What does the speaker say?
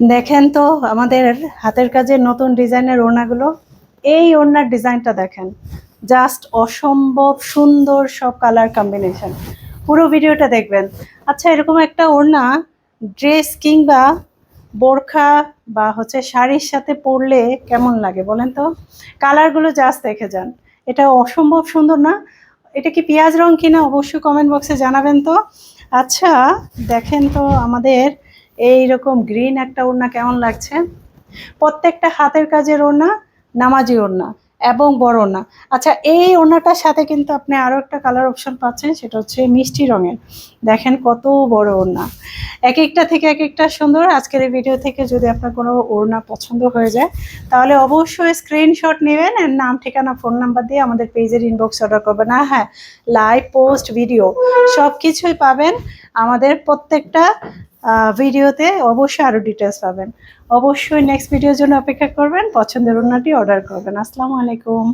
দেখেন তো আমাদের হাতের কাজের নতুন ডিজাইনের ওড়নাগুলো। এই ওড়নার ডিজাইনটা দেখেন। জাস্ট অসম্ভব সুন্দর সব কালার কম্বিনেশন। পুরো ভিডিওটা দেখবেন। আচ্ছা এরকম একটা ওড়না ড্রেস কিংবা বোরখা বা হচ্ছে শাড়ির সাথে পরলে কেমন লাগে বলেন তো? কালারগুলো জাস্ট দেখে যান। এটা অসম্ভব সুন্দর না? এটা কি পেঁয়াজ রং কিনা অবশ্যই কমেন্ট বক্সে জানাবেন তো। আচ্ছা দেখেন তো আমাদের এই রকম গ্রিন একটা ওড়না কেমন লাগছে? প্রত্যেকটা হাতের কাজের ওড়না, নামাজি ওড়না এবং বড় ওড়না। আচ্ছা এই ওড়নাটার সাথে কিন্তু আপনি আরও একটা কালার অপশন পাচ্ছেন, সেটা হচ্ছে মিষ্টি রঙের। দেখেন কত বড় ওড়না। এক একটা থেকে এক একটা সুন্দর। আজকের এই ভিডিও থেকে যদি আপনার কোনো ওড়না পছন্দ হয়ে যায়, তাহলে অবশ্যই স্ক্রিনশট নেবেন নাম, ঠিকানা ফোন নাম্বার দিয়ে আমাদের পেজের ইনবক্স অর্ডার করবেন। হ্যাঁ লাইভ পোস্ট ভিডিও সব কিছুই পাবেন। আমাদের প্রত্যেকটা ভিডিওতে অবশ্যই আরও ডিটেলস পাবেন। অবশ্যই নেক্সট ভিডিওর জন্য অপেক্ষা করবেন, পছন্দের অন্যটি অর্ডার করবেন। আসসালামু আলাইকুম।